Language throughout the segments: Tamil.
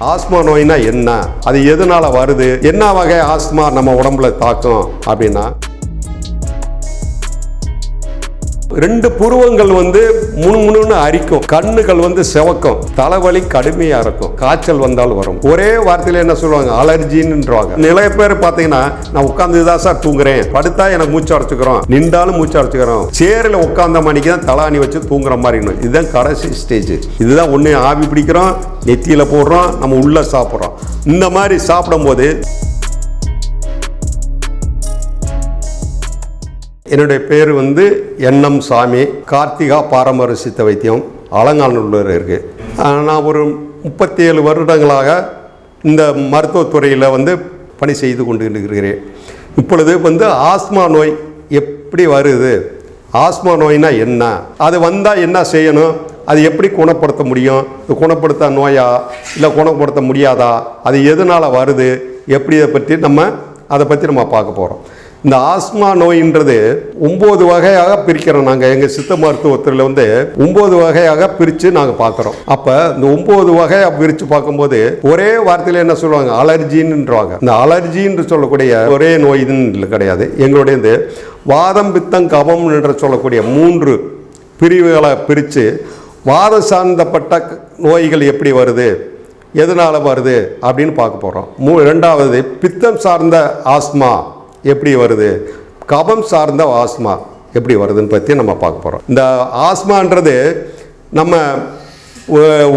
ஆஸ்மா நோய்னா என்ன? அது எதனால வருது? என்ன வகை ஆஸ்மா நம்ம உடம்புல தாக்கும்? அப்படின்னா ரெண்டு புருவங்கள் வந்து முணுமுணுன்னு அரிக்கும். கண்ணுகள் வந்து செவக்கும். தலைவலி கடுமையா இருக்கும். காய்ச்சல் வந்தால் வரும். ஒரே வார்த்தையில என்ன சொல்லுவாங்க? அலர்ஜின்னுவாங்க நிறைய பேர் பார்த்தீங்கன்னா நான் உட்காந்து தான் சார் தூங்குறேன். படுத்தா எனக்கு மூச்சு அடைச்சுக்கிறோம். நின்றாலும் மூச்சு அடைச்சுக்கிறோம். சேரில் உட்காந்த மணிக்கு தான் தலாணி வச்சு தூங்குற மாதிரி இதுதான் கடைசி ஸ்டேஜ் இதுதான் ஒன்று ஆவி பிடிக்கிறோம். நெத்தியில் போடுறோம். நம்ம உள்ள சாப்பிட்றோம். இந்த மாதிரி சாப்பிடும்போது என்னுடைய பேர் வந்து என்எம் சாமி. கார்த்திகா பாரம்பரிய சித்த வைத்தியம் அலங்காநல்லூர் இருக்குது நான் ஒரு முப்பத்தி ஏழு வருடங்களாக இந்த மருத்துவத்துறையில் வந்து பணி செய்து கொண்டு இருக்கிறேன் இப்பொழுது வந்து ஆஸ்மா நோய் எப்படி வருது? ஆஸ்மா நோய்னா என்ன? அது வந்தால் என்ன செய்யணும்? அது எப்படி குணப்படுத்த முடியும்? குணப்படுத்த நோயா? இல்லை குணப்படுத்த முடியாதா? அது எதனால் வருது? எப்படி இதை பற்றி நம்ம அதை பற்றி நம்ம பார்க்க போகிறோம் இந்த ஆஸ்மா நோயின்றது ஒம்பது வகையாக பிரிக்கிறோம் நாங்கள் எங்கள் சித்த மருத்துவத்தில் வந்து ஒம்பது வகையாக பிரித்து நாங்கள் பார்க்குறோம் அப்போ இந்த ஒம்பது வகையாக பிரித்து பார்க்கும்போது ஒரே வார்த்தையில் என்ன சொல்லுவாங்க? அலர்ஜின்னுவாங்க இந்த அலர்ஜின்னு சொல்லக்கூடிய ஒரே நோய் கிடையாது. எங்களுடைய இந்த வாதம் பித்தம் கபம் என்று சொல்லக்கூடிய மூன்று பிரிவுகளை பிரித்து வாதம் சார்ந்தப்பட்ட நோய்கள் எப்படி வருது? எதனால் வருது? அப்படின்னு பார்க்க போகிறோம் மூ ரெண்டாவது பித்தம் சார்ந்த ஆஸ்மா. எப்படி வருது? கபம் சார்ந்த ஆஸ்மா எப்படி வருதுன்னு பற்றி நம்ம பார்க்க போகிறோம் இந்த ஆஸ்மான்றது நம்ம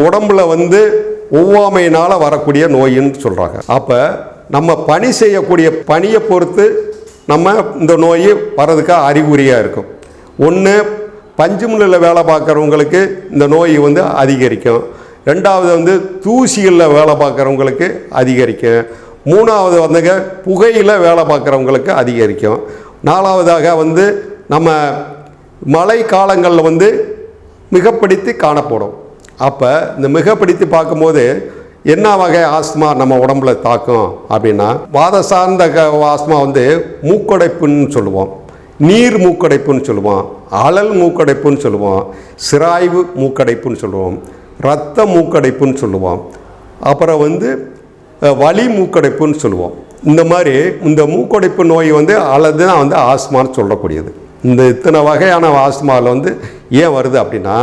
உடம்புல வந்து ஒவ்வாமையினால் வரக்கூடிய நோயின்னு சொல்கிறாங்க அப்போ நம்ம பணி செய்யக்கூடிய பணியை பொறுத்து நம்ம இந்த நோய் வர்றதுக்கு அறிகுறியாக இருக்கும். ஒன்று பஞ்சு வேலை பார்க்குறவங்களுக்கு இந்த நோய் வந்து அதிகரிக்கும். ரெண்டாவது வந்து தூசிகளில் வேலை பார்க்குறவங்களுக்கு அதிகரிக்கும். மூணாவது வந்துங்க புகையில் வேலை பார்க்குறவங்களுக்கு அதிகரிக்கும். நாலாவதாக வந்து நம்ம மழை காலங்களில் வந்து மிகப்படுத்தி காணப்படும். அப்போ இந்த மிகப்படுத்தி பார்க்கும்போது என்ன வகை ஆஸ்மா நம்ம உடம்புல தாக்கும் அப்படின்னா வாத சார்ந்த க- ஆஸ்மா வந்து மூக்கடைப்புன்னு சொல்லுவோம். நீர் மூக்கடைப்புன்னு சொல்லுவோம். அழல் மூக்கடைப்புன்னு சொல்லுவோம். சிராய்வு மூக்கடைப்புன்னு சொல்லுவோம். இரத்த மூக்கடைப்புன்னு சொல்லுவோம். அப்புறம் வந்து வலி மூக்கடைப்புன்னு சொல்லுவோம். இந்த மாதிரி இந்த மூக்கடைப்பு நோய் வந்து அல்லது தான் வந்து ஆஸ்மான்னு சொல்லக்கூடியது. இந்த இத்தனை வகையான ஆஸ்மாவில் வந்து ஏன் வருது அப்படின்னா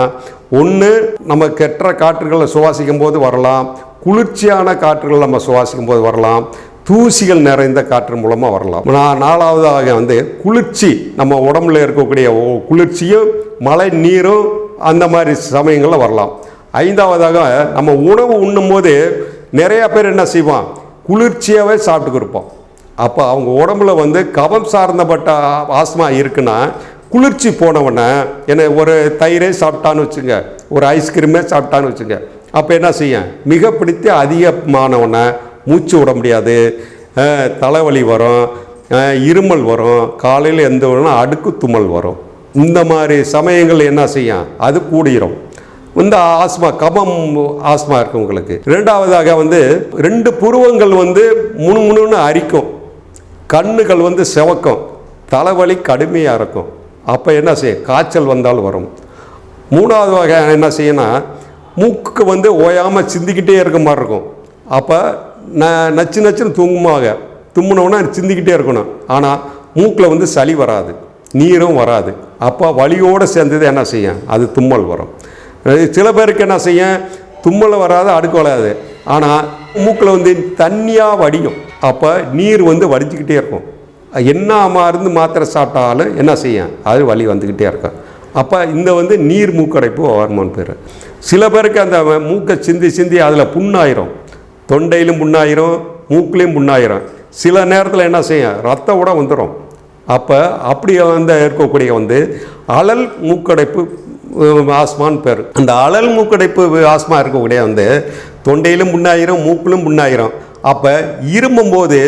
ஒன்று நம்ம கெட்ட காற்றுகளை சுவாசிக்கும் போது வரலாம் குளிர்ச்சியான காற்றுகள் நம்ம சுவாசிக்கும் போது வரலாம் தூசிகள் நிறைந்த காற்று மூலமாக வரலாம். நான் நாலாவதாக வந்து குளிர்ச்சி நம்ம உடம்புல இருக்கக்கூடிய குளிர்ச்சியும் மழை நீரும் அந்த மாதிரி சமயங்களில் வரலாம். ஐந்தாவதாக நம்ம உணவு உண்ணும் போது நிறையா பேர் என்ன செய்வான்? குளிர்ச்சியாகவே சாப்பிட்டுக்கு இருப்போம் அப்போ அவங்க உடம்புல வந்து கபம் சார்ந்தப்பட்ட ஆஸ்மா இருக்குன்னா குளிர்ச்சி போனவொடனே என்ன ஒரு தயிரே சாப்பிட்டான்னு வச்சுங்க ஒரு ஐஸ்கிரீமே சாப்பிட்டான்னு வச்சுங்க. அப்போ என்ன செய்ய மிக பிடித்து அதிகமானவொடனே மூச்சு விட முடியாது. தலைவலி வரும். இருமல் வரும். காலையில் எந்த அடுக்கு தும்மல் வரும். இந்த மாதிரி சமயங்கள் என்ன செய்யும் அது கூடிரும். இந்த ஆஸ்மா கபம் ஆஸ்மா இருக்கும் உங்களுக்கு. ரெண்டாவதாக வந்து ரெண்டு புருவங்கள் வந்து முணுமுணுன்னு அரிக்கும். கண்ணுகள் வந்து செவக்கும். தலைவலி கடுமையாக இருக்கும். அப்போ என்ன செய்யும் காய்ச்சல் வந்தால் வரும். மூணாவது வகை என்ன செய்யணும் மூக்குக்கு வந்து ஓயாமல் சிந்திக்கிட்டே இருக்க மாதிரி இருக்கும். அப்போ ந நச்சு நச்சுன்னு தூங்குமாக தும்முனோன்னா சிந்திக்கிட்டே இருக்கணும். ஆனால் மூக்கில் வந்து சளி வராது. நீரும் வராது. அப்போ வலியோடு சேர்ந்தது என்ன செய்யும்? அது தும்மல் வரும். சில பேருக்கு என்ன செய்யும்? தும்மல் வராது அடுக்கு வராது. ஆனால் மூக்கில் வந்து தண்ணியாக வடியும். அப்போ நீர் வந்து வடிஞ்சிக்கிட்டே இருக்கும். என்ன மருந்து மாத்திரை சாப்பிட்டாலும் என்ன செய்யும்? அது வலி வந்துக்கிட்டே இருக்கும். அப்போ இந்த வந்து நீர் மூக்கடைப்பு ஹார்மோன் பேர். சில பேருக்கு அந்த மூக்கை சிந்தி சிந்தி அதில் புண்ணாயிரும். தொண்டையிலும் புண்ணாயிரும் மூக்குலேயும் புண்ணாயிரும். சில நேரத்தில் என்ன செய்யும்? ரத்த கூட வந்துடும் அப்போ அப்படி வந்து இருக்கக்கூடிய வந்து அழல் மூக்கடைப்பு ஆஸ்மான்னு பேர். அந்த அழல் மூக்கடைப்பு ஆஸ்மா இருக்கக்கூடிய வந்து தொண்டையிலும் புண்ணாயிரும் மூக்கிலும் புண்ணாயிரும். அப்போ இருமும்போது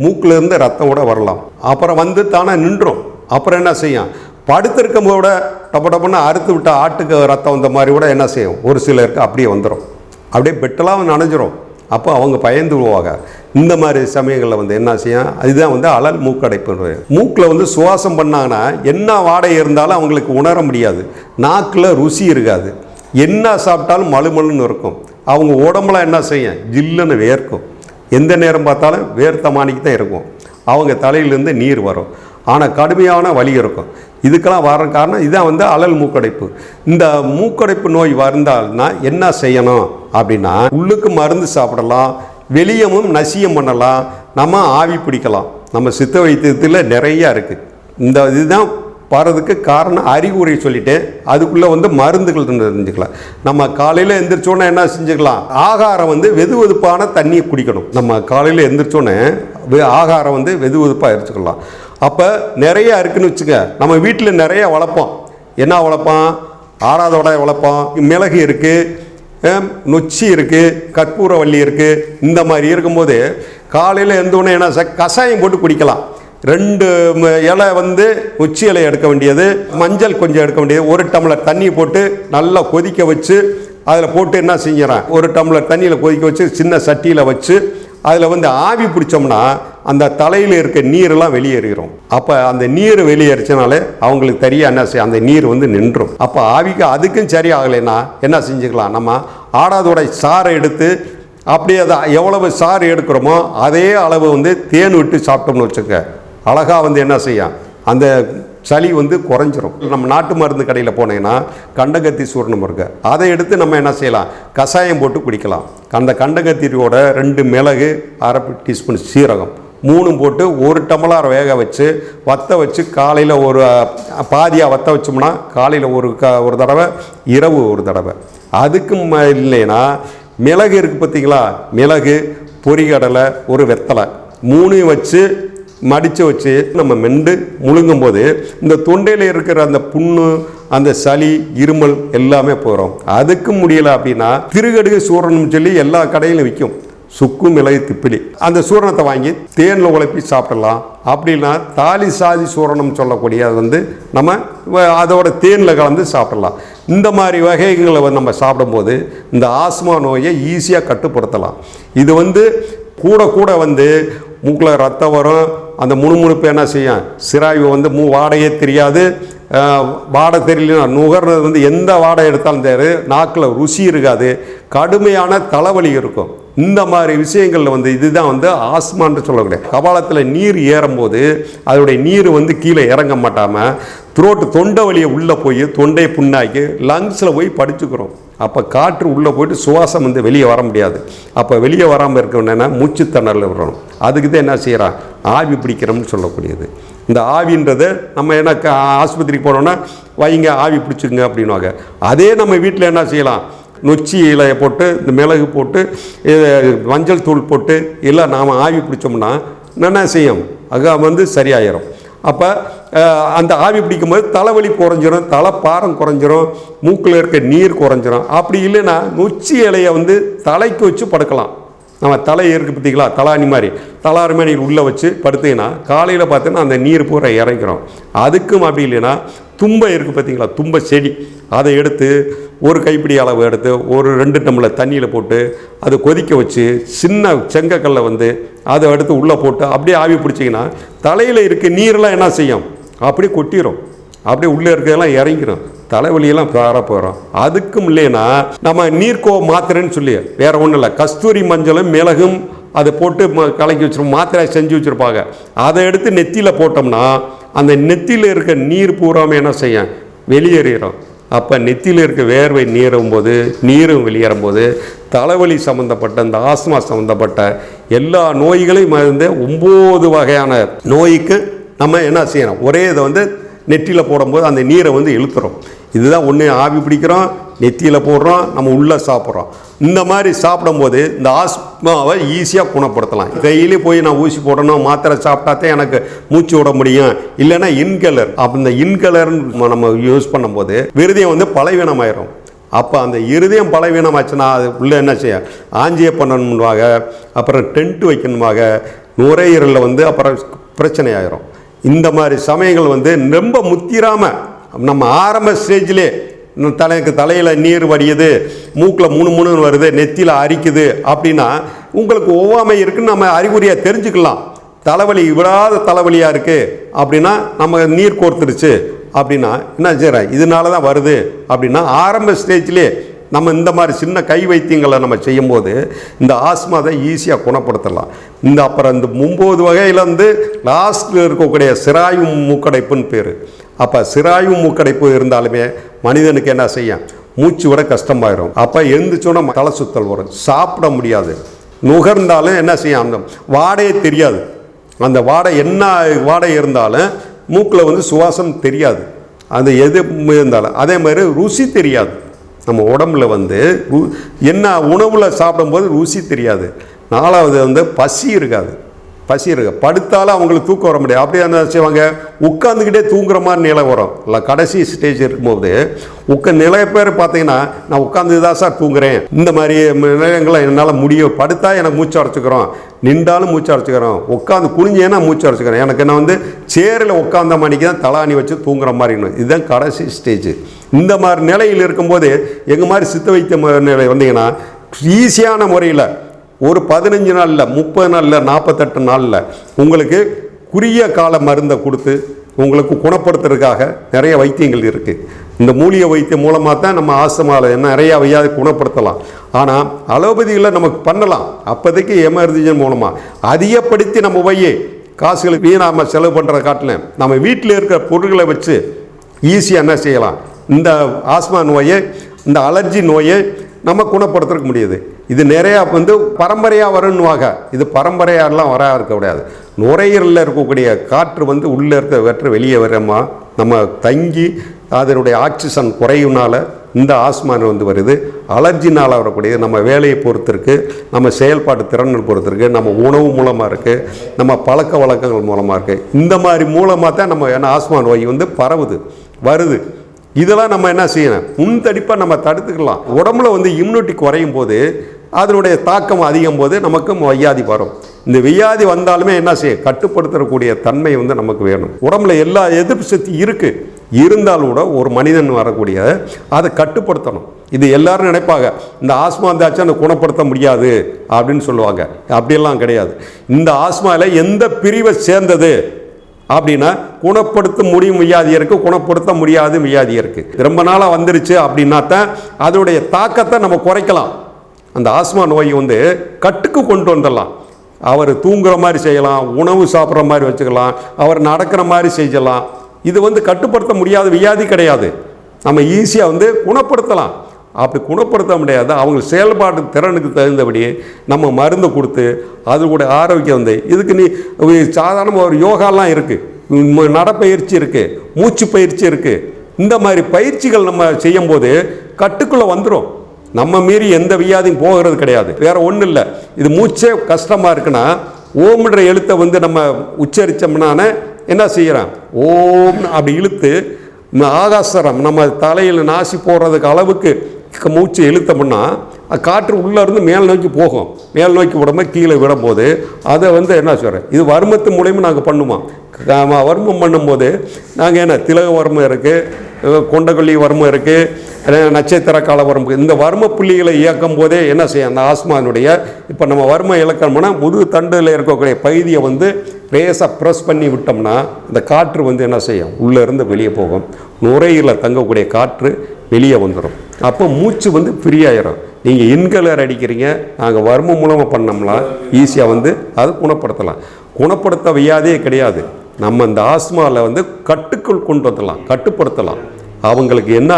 போது இருந்து ரத்தம் கூட வரலாம். அப்புறம் வந்து தானே நின்றும். அப்புறம் என்ன செய்யும்? படுத்திருக்கும் கூட டப்ப டப்புன்னு அறுத்து விட்ட ஆட்டுக்கு ரத்தம் வந்த மாதிரி கூட என்ன செய்யும்? ஒரு சிலருக்கு அப்படியே வந்துடும் அப்படியே பெட்டெல்லாம் நனைஞ்சிரும். அப்போ அவங்க பயந்து போவாங்க இந்த மாதிரி சமயங்களில் வந்து என்ன செய்யும்? அதுதான் வந்து அலல் மூக்கடைப்பு மூக்கில் வந்து சுவாசம் பண்ணாங்கன்னா என்ன வாடகை இருந்தாலும் அவங்களுக்கு உணர முடியாது. நாக்கில் ருசி இருக்காது. என்ன சாப்பிட்டாலும் மழுமழுன்னு இருக்கும். அவங்க உடம்புல என்ன செய்யும்? ஜில்லுன்னு வேர்க்கும். எந்த நேரம் பார்த்தாலும் வேர்த்த மாணிக்கு தான் இருக்கும். அவங்க தலையிலேருந்து நீர் வரும். ஆனால் கடுமையான வலி இருக்கும். இதுக்கெல்லாம் வர காரணம் இதான் வந்து அலல் மூக்கடைப்பு. இந்த மூக்கடைப்பு நோய் வந்தால்னா என்ன செய்யணும் அப்படின்னா உள்ளுக்கு மருந்து சாப்பிடலாம் வெளியமும் நசியம் பண்ணலாம் நம்ம ஆவி பிடிக்கலாம். நம்ம சித்த வைத்தியத்தில் நிறையா இருக்குது இந்த இதுதான் வரதுக்கு காரணம் அறிகுறி சொல்லிட்டேன் அதுக்குள்ளே வந்து மருந்துகள் தெரிஞ்சுக்கலாம். நம்ம காலையில் எந்திரிச்சோன்னே என்ன செஞ்சுக்கலாம்? ஆகாரம் வந்து வெது வெதுப்பான தண்ணியை குடிக்கணும். நம்ம காலையில் எந்திரிச்சோன்னே வெ- ஆகாரம் வந்து வெது வெதுப்பாக எடுத்துக்கலாம் அப்போ நிறையா இருக்குதுன்னு வச்சுக்க நம்ம வீட்டில் நிறைய வளர்ப்போம். என்ன வளர்ப்போம்? ஆடாதோட வளர்ப்போம். மிளகு இருக்குது நொச்சி இருக்குது கற்பூரவள்ளி இருக்குது இந்த மாதிரி இருக்கும்போது காலையில் எழுந்தோடனே என்ன ச கஷாயம் போட்டு குடிக்கலாம். ரெண்டு இலை வந்து உச்சி இலை எடுக்க வேண்டியது மஞ்சள் கொஞ்சம் எடுக்க வேண்டியது ஒரு டம்ளர் தண்ணி போட்டு நல்லா கொதிக்க வச்சு அதில் போட்டு என்ன செஞ்சிடறேன்? ஒரு டம்ளர் தண்ணியில் கொதிக்க வச்சு சின்ன சட்டியில் வச்சு அதில் வந்து ஆவி பிடிச்சோம்னா அந்த தலையில் இருக்க நீரெல்லாம் வெளியேறிடும் அப்போ அந்த நீர் வெளியேறிச்சனாலே அவங்களுக்கு தெரிய என்ன செய்யும் அந்த நீர் வந்து நின்றும். அப்போ ஆவிக்கு அதுக்கும் சரி ஆகலைன்னா என்ன செஞ்சுக்கலாம்? நம்ம ஆடாதோட சாறை எடுத்து அப்படியே அதை எவ்வளவு சாறு எடுக்கிறோமோ அதே அளவு வந்து தேன் விட்டு சாப்பிட்டோம்னு வச்சுக்க. அழகாக வந்து என்ன செய்யும்? அந்த சளி வந்து குறைஞ்சிரும். நம்ம நாட்டு மருந்து கடையில் போனீங்கன்னா கண்டகத்தி சூர்ணம் இருக்கு அதை எடுத்து நம்ம என்ன செய்யலாம்? கஷாயம் போட்டு குடிக்கலாம். அந்த கண்டகத்தியோட ரெண்டு மிளகு அரை டீஸ்பூன் சீரகம். மூணும் போட்டு ஒரு டம்ளார் வேக வச்சு வத்த வச்சு காலையில் ஒரு பாதியாக வத்த வச்சோம்னா காலையில் ஒரு க ஒரு தடவை இரவு ஒரு தடவை. அதுக்கும் இல்லைன்னா மிளகு இருக்குது பார்த்தீங்களா மிளகு பொறிகடலை ஒரு வெத்தலை. மூணையும் வச்சு மடித்து வச்சு நம்ம மெண்டு முழுங்கும் போது இந்த தொண்டையில் இருக்கிற அந்த புண்ணு அந்த சளி இருமல் எல்லாமே போகிறோம் அதுக்கும் முடியலை அப்படின்னா திருகடுகு சூரணம்னு சொல்லி எல்லா கடையிலும் விற்கும் சுக்கு மிளகு திப்பிலி அந்த சூரணத்தை வாங்கி தேனில் உழைப்பி சாப்பிடலாம். அப்படின்னா தாலி சாதி சூரணம் சொல்லக்கூடிய அது வந்து நம்ம வ- அதோட தேனில் கலந்து சாப்பிடலாம். இந்த மாதிரி வகைகளை வந்து நம்ம சாப்பிடும்போது இந்த ஆஸ்மா நோயை ஈஸியாக கட்டுப்படுத்தலாம். இது வந்து கூட கூட வந்து மூக்கில் ரத்தம் வரும் அந்த முணுமுணுப்பு என்ன செய்யும்? சிராய்வு வந்து மூ வாடையே தெரியாது. வாடை தெரியலனா நுகர்றது வந்து எந்த வாடை எடுத்தாலும் தெரியாது நாக்கில் ருசி இருக்காது. கடுமையான தலைவலி இருக்கும். இந்த மாதிரி விஷயங்களில் வந்து இதுதான் வந்து ஆஸ்மான்னு சொல்லக்கூடிய கபாலத்தில் நீர் ஏறும்போது அதோடைய நீர் வந்து கீழே இறங்க மாட்டாமல் த்ரோட்டு தொண்டை வழியை உள்ளே போய் தொண்டையை புண்ணாக்கி லங்ஸில் போய் படிச்சுக்கிறோம். அப்போ காற்று உள்ளே போயிட்டு சுவாசம் வந்து வெளியே வர முடியாது. அப்போ வெளியே வராமல் இருக்கணும்னா மூச்சு திணறல் வரணும் அதுக்கு தான் என்ன செய்கிறான் ஆவி பிடிக்கிறோம்னு சொல்லக்கூடியது. இந்த ஆவின்றதை நம்ம என்ன ஆஸ்பத்திரிக்கு போனோம்னா வைங்க ஆவி பிடிச்சிங்க அப்படின்வாங்க அதே நம்ம வீட்டில் என்ன செய்யலாம்? நொச்சி இலையை போட்டு இந்த மிளகு போட்டு மஞ்சள் தூள் போட்டு எல்லாம் நாம் ஆவி பிடிச்சோம்னா என்ன செய்யும்? அது வந்து சரியாயிரும். அப்போ அந்த ஆவி பிடிக்கும்போது தலைவலி குறைஞ்சிரும் தலைப்பாரம் குறைஞ்சிரும் மூக்கில் இருக்க நீர் குறைஞ்சிரும். அப்படி இல்லைன்னா நொச்சி இலையை வந்து தலைக்கு வச்சு படுக்கலாம். நம்ம தலை இருக்கு பார்த்தீங்களா? தலாணி மாதிரி. தலாறு மாதிரி உள்ளே வச்சு படுத்தீங்கன்னா காலையில் பார்த்தீங்கன்னா அந்த நீர் பூரா இறங்கிறோம் அதுக்கும் அப்படி இல்லைன்னா தும்பை இருக்குது பார்த்தீங்களா? தும்பை செடி. அதை எடுத்து ஒரு கைப்பிடி அளவு எடுத்து ஒரு ரெண்டு டம்ளர் தண்ணியில் போட்டு அதை கொதிக்க வச்சு சின்ன செங்கக்கல்லை வந்து அதை எடுத்து உள்ளே போட்டு அப்படியே ஆவி பிடிச்சிங்கன்னா தலையில் இருக்க நீரெல்லாம் என்ன செய்யும்? அப்படியே கொட்டிடும் அப்படியே உள்ளே இருக்கிறதெல்லாம் இறங்கிடும் தலைவலியெல்லாம் வர போகிறோம் அதுக்கும் இல்லைன்னா நம்ம நீர்க்கோ மாத்திரைன்னு சொல்லி வேறு ஒன்றும் இல்லை கஸ்தூரி மஞ்சளும் மிளகும் அதை போட்டு கலக்கி வச்சுருவோம் மாத்திரை செஞ்சு வச்சுருப்பாங்க. அதை எடுத்து நெத்தியில் போட்டோம்னா அந்த நெத்தியில் இருக்க நீர் பூராமல் என்ன செய்யும்? வெளியேறிடும் அப்போ நெத்தியில் இருக்க வேர்வை நீரும் போது நீரும் வெளியேறும் போது தலைவலி சம்மந்தப்பட்ட இந்த ஆஸ்மா சம்மந்தப்பட்ட எல்லா நோய்களையும் வந்து ஒம்பது வகையான நோய்க்கு நம்ம என்ன செய்யணும்? ஒரே இதை வந்து நெற்றியில் போடும்போது அந்த நீரை வந்து இழுத்துறோம் இதுதான் ஒன்று ஆவி பிடிக்கிறோம் நெத்தியில் போடுறோம் நம்ம உள்ளே சாப்பிட்றோம். இந்த மாதிரி சாப்பிடும்போது இந்த ஆஸ்மாவை ஈஸியாக குணப்படுத்தலாம். கையிலே போய் நான் ஊசி போடணும் மாத்திரை சாப்பிட்டாத்தே எனக்கு மூச்சு விட முடியும். இல்லைன்னா இன்கலர். அப்போ இந்த இன்கலர்னு நம்ம யூஸ் பண்ணும்போது விருதியம் வந்து பலவீனமாயிரும். அப்போ அந்த இருதயம் பலவீனமாச்சுன்னா அது உள்ளே என்ன செய்ய ஆஞ்சியை பண்ணணும்வாங்க அப்புறம் டென்ட் வைக்கணுமாக நுரையீரலில் வந்து அப்புறம் பிரச்சனை ஆயிரும் இந்த மாதிரி சமயங்கள் வந்து ரொம்ப முத்திராமல் நம்ம ஆரம்ப ஸ்டேஜ்லேயே தலைக்கு தலையில் நீர் வடியுது மூக்கில் முணு முணுன்னு வருது நெத்தியில் அரிக்குது அப்படின்னா உங்களுக்கு ஒவ்வாமை இருக்குன்னு நம்ம அறிகுறியாக தெரிஞ்சுக்கலாம். தலைவலி விடாத தலைவலியாக இருக்குது அப்படின்னா நம்ம நீர் கோர்த்துருச்சு அப்படின்னா என்ன செய்கிறேன் இதனால தான் வருது அப்படின்னா ஆரம்ப ஸ்டேஜ்லேயே நம்ம இந்த மாதிரி சின்ன கை வைத்தியங்களை நம்ம செய்யும்போது இந்த ஆஸ்மா தான் ஈஸியாக குணப்படுத்தலாம். இந்த அப்புறம் இந்த ஒம்பது வகையில் வந்து லாஸ்ட்டில் இருக்கக்கூடிய சிராயு மூக்கடைப்புன்னு பேர். அப்போ சிராயு மூக்கடைப்பு இருந்தாலுமே மனிதனுக்கு என்ன செய்யும்? மூச்சு விட கஷ்டமாயிரும். அப்போ எழுந்துச்சோன்னா தலை சுத்தல் வரும். சாப்பிட முடியாது. நுகர்ந்தாலும் என்ன செய்யும்? அந்த வாடையே தெரியாது. அந்த வாடை என்ன வாடை இருந்தாலும் மூக்கில் வந்து சுவாசம் தெரியாது. அந்த எது இருந்தாலும். அதே மாதிரி ருசி தெரியாது. நம்ம உடம்புல வந்து ரு- என்ன உணவில் சாப்பிடும்போது ருசி தெரியாது. நாலாவது வந்து பசி இருக்காது. பசி இருக்கு படுத்தாலும் அவங்களுக்கு தூக்கம் வர முடியாது. அப்படியே என்ன செய்வாங்க? உட்காந்துக்கிட்டே தூங்குற மாதிரி நிலை வரும். இல்லை கடைசி ஸ்டேஜ் இருக்கும்போது உட்க நிறைய பேர் பார்த்தீங்கன்னா நான் உட்காந்து தான் சார் தூங்குறேன். இந்த மாதிரி நிலையங்களை என்னால் முடியும். படுத்தா எனக்கு மூச்சு அடைச்சிக்கிறோம். நின்றாலும் மூச்சு அடைச்சிக்கிறோம். உட்காந்து குனிஞ்சேன்னா மூச்சு அடைச்சிக்கிறேன் எனக்கு என்ன வந்து சேரில் உட்காந்த மணிக்கு தான் தலாணி வச்சு தூங்குற மாதிரி இதுதான் கடைசி ஸ்டேஜ் இந்த மாதிரி நிலையில் இருக்கும்போது எங்கள் மாதிரி சித்த வைத்திய நிலை வந்தீங்கன்னா ஈஸியான முறையில் ஒரு பதினஞ்சு நாளில் முப்பது நாளில் நாற்பத்தெட்டு நாளில் உங்களுக்கு குறுகிய கால மருந்தை கொடுத்து உங்களுக்கு குணப்படுத்துறதுக்காக நிறைய வைத்தியங்கள் இருக்குது இந்த மூலிகை வைத்தியம் மூலமாக தான் நம்ம ஆஸ்துமாவில் என்ன நிறையா வையாது குணப்படுத்தலாம். ஆனால் அலோபதியில் நமக்கு பண்ணலாம். அப்போதைக்கு எமர்ஜென்சி மூலமாக அதிகப்படுத்தி நம்ம வையே காசுகளை நாம் செலவு பண்ணுறத காட்டிலும் நம்ம வீட்டில் இருக்கிற பொருட்களை வச்சு ஈஸியாக என்ன செய்யலாம். இந்த ஆஸ்மா நோயை இந்த அலர்ஜி நோயை நம்ம குணப்படுத்துறதுக்கு முடியுது. இது நிறையா வந்து பரம்பரையாக வரும்னுவாங்க இது பரம்பரையாரெலாம் வரா இருக்க முடியாது. நுரையீரலில் இருக்கக்கூடிய காற்று வந்து உள்ளே இருக்க வெற்று வெளியே வரமா? நம்ம தங்கி அதனுடைய ஆக்சிஜன் குறையுனால இந்த ஆஸ்மான் வந்து வருது. அலர்ஜினால் வரக்கூடிய நம்ம வேலையை பொறுத்தருக்கு நம்ம செயல்பாட்டு திறனை பொறுத்தருக்கு நம்ம உணவு மூலமாக இருக்குது நம்ம பழக்க வழக்கங்கள் மூலமாக இருக்குது இந்த மாதிரி மூலமாக தான் நம்ம ஏன்னா ஆஸ்மா நோய் வந்து பரவுது வருது. இதெல்லாம் நம்ம என்ன செய்யணும்? முன்தடிப்பாக நம்ம தடுத்துக்கலாம். உடம்புல வந்து இம்யூனிட்டி குறையும் போது அதனுடைய தாக்கம் அதிகம் போது நமக்கும் வியாதி வரும். இந்த வியாதி வந்தாலுமே என்ன செய்யும் கட்டுப்படுத்தக்கூடிய தன்மை வந்து நமக்கு வேணும். உடம்புல எல்லா எதிர்ப்பு சக்தி இருக்குது இருந்தாலும் கூட ஒரு மனிதன் வரக்கூடிய அதை கட்டுப்படுத்தணும். இது எல்லாரும் நினைப்பாங்க இந்த ஆஸ்மா இருந்தாச்சும் அதை குணப்படுத்த முடியாது அப்படின்னு சொல்லுவாங்க. அப்படியெல்லாம் கிடையாது. இந்த ஆஸ்மாவில் எந்த பிரிவை சேர்ந்தது அப்படின்னா குணப்படுத்த முடியும் வியாதி இருக்கு குணப்படுத்த முடியாது வியாதி இருக்கு. ரொம்ப நாளாக வந்துருச்சு அப்படின்னா தான் அதனுடைய தாக்கத்தை நம்ம குறைக்கலாம். அந்த ஆஸ்மா நோயை வந்து கட்டுக்கு கொண்டு வந்துடலாம். அவர் தூங்குற மாதிரி செய்யலாம் உணவு சாப்பிட்ற மாதிரி வச்சுக்கலாம் அவர் நடக்கிற மாதிரி செய்யலாம் இது வந்து கட்டுப்படுத்த முடியாத வியாதி கிடையாது. நம்ம ஈஸியாக வந்து குணப்படுத்தலாம். அப்படி குணப்படுத்த முடியாது. அவங்க செயல்பாட்டு திறனுக்கு தகுந்தபடி நம்ம மருந்து கொடுத்து அது கூட ஆரோக்கியம் வந்து இதுக்கு நீ சாதாரணமாக ஒரு யோகாலாம் இருக்குது நடப்பயிற்சி இருக்குது மூச்சு பயிற்சி இருக்குது இந்த மாதிரி பயிற்சிகள் நம்ம செய்யும்போது கட்டுக்குள்ளே வந்துடும் நம்ம மீறி எந்த வியாதியும் போகிறது கிடையாது. வேற ஒன்றும் இல்லை. இது மூச்சே கஷ்டமாக இருக்குன்னா ஓம்ன்ற எழுத்தை வந்து நம்ம உச்சரித்தோம்னான என்ன செய்கிறோம் ஓம்னு அப்படி இழுத்து ஆகாசரம் நம்ம தலையில் நாசி போடுறதுக்கு அளவுக்கு மூச்சு இழுத்தோம்னா காற்று உள்ளே இருந்து மேல் நோக்கி போகும். மேல் நோக்கி விடாமல் கீழே விடும்போது அதை வந்து என்ன சொல்கிறேன் இது வர்மத்து மூலயமா நாங்கள் பண்ணுவோம். க- வர்மம் பண்ணும்போது நாங்கள் என்ன திலக வர்மம் இருக்குது கொண்டகொல்லி வர்மம் இருக்குது நட்சத்திர கால வர்மம் இந்த வர்ம புள்ளிகளை இயக்கும் போதே என்ன செய்யும் அந்த ஆஸ்மானுடைய இப்போ நம்ம வர்ம இழக்கணும்னா முதுகு தண்டில் இருக்கக்கூடிய பகுதியை வந்து லேசாக ப்ரெஸ் பண்ணி விட்டோம்னா இந்த காற்று வந்து என்ன செய்யும்? உள்ளேருந்து வெளியே போகும். நுரையில் தங்கக்கூடிய காற்று வெளியே வந்துடும் அப்போ மூச்சு வந்து ஃப்ரீயாயிரும் நீங்கள் இன்கலர் அடிக்கிறீங்க நாங்கள் வர்மம் மூலமாக பண்ணோம்னா ஈஸியாக வந்து அதை குணப்படுத்தலாம். குணப்படுத்த வியாதியே கிடையாது. நம்ம இந்த ஆஸ்மாவில் வந்து கட்டுக்குள் கொண்டு வந்துடலாம் கட்டுப்படுத்தலாம். அவங்களுக்கு என்ன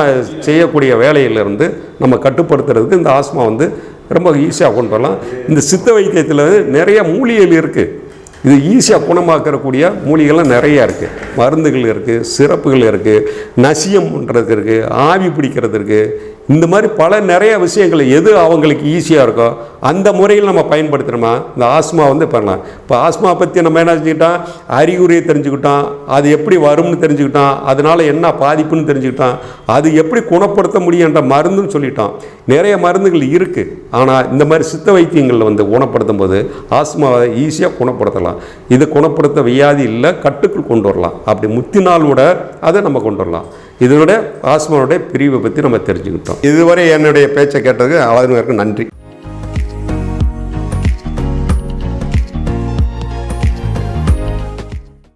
செய்யக்கூடிய வேலையிலிருந்து நம்ம கட்டுப்படுத்துறதுக்கு இந்த ஆஸ்மா வந்து ரொம்ப ஈஸியாக கொண்டு வரலாம். இந்த சித்த வைத்தியத்தில் நிறைய மூலிகைகள் இருக்குது இது ஈஸியாக குணமாக்கக்கூடிய மூலிகைலாம் நிறையா இருக்குது மருந்துகள் இருக்குது சிறப்புகள் இருக்குது நசியம் பண்ணுறதுக்கு இருக்குது ஆவி பிடிக்கிறது இருக்குது இந்த மாதிரி பல நிறைய விஷயங்கள் எது அவங்களுக்கு ஈஸியாக இருக்கோ அந்த முறையில் நம்ம பயன்படுத்துகிறோமா இந்த ஆஸ்மா வந்து பண்ணலாம். இப்போ ஆஸ்மா பற்றி நம்ம என்ன செஞ்சுக்கிட்டோம்? அறிகுறியை தெரிஞ்சுக்கிட்டோம். அது எப்படி வரும்னு தெரிஞ்சுக்கிட்டோம். அதனால் என்ன பாதிப்புன்னு தெரிஞ்சுக்கிட்டோம். அது எப்படி குணப்படுத்த முடியுன்ற மருந்துன்னு சொல்லிட்டோம். நிறைய மருந்துகள் இருக்குது ஆனால் இந்த மாதிரி சித்த வைத்தியங்களில் வந்து குணப்படுத்தும் போது ஆஸ்மாவை ஈஸியாக குணப்படுத்தலாம். இது குணப்படுத்த வியாதி இல்லை கட்டுக்குள் கொண்டு வரலாம். அப்படி முத்தினால் விட அதை நம்ம கொண்டு வரலாம். இதனோட ஆஸ்மானுடைய பிரிவை பற்றி நம்ம தெரிஞ்சுக்கிட்டோம். இதுவரை என்னுடைய பேச்சை கேட்டதுக்கு அழகு நன்றி.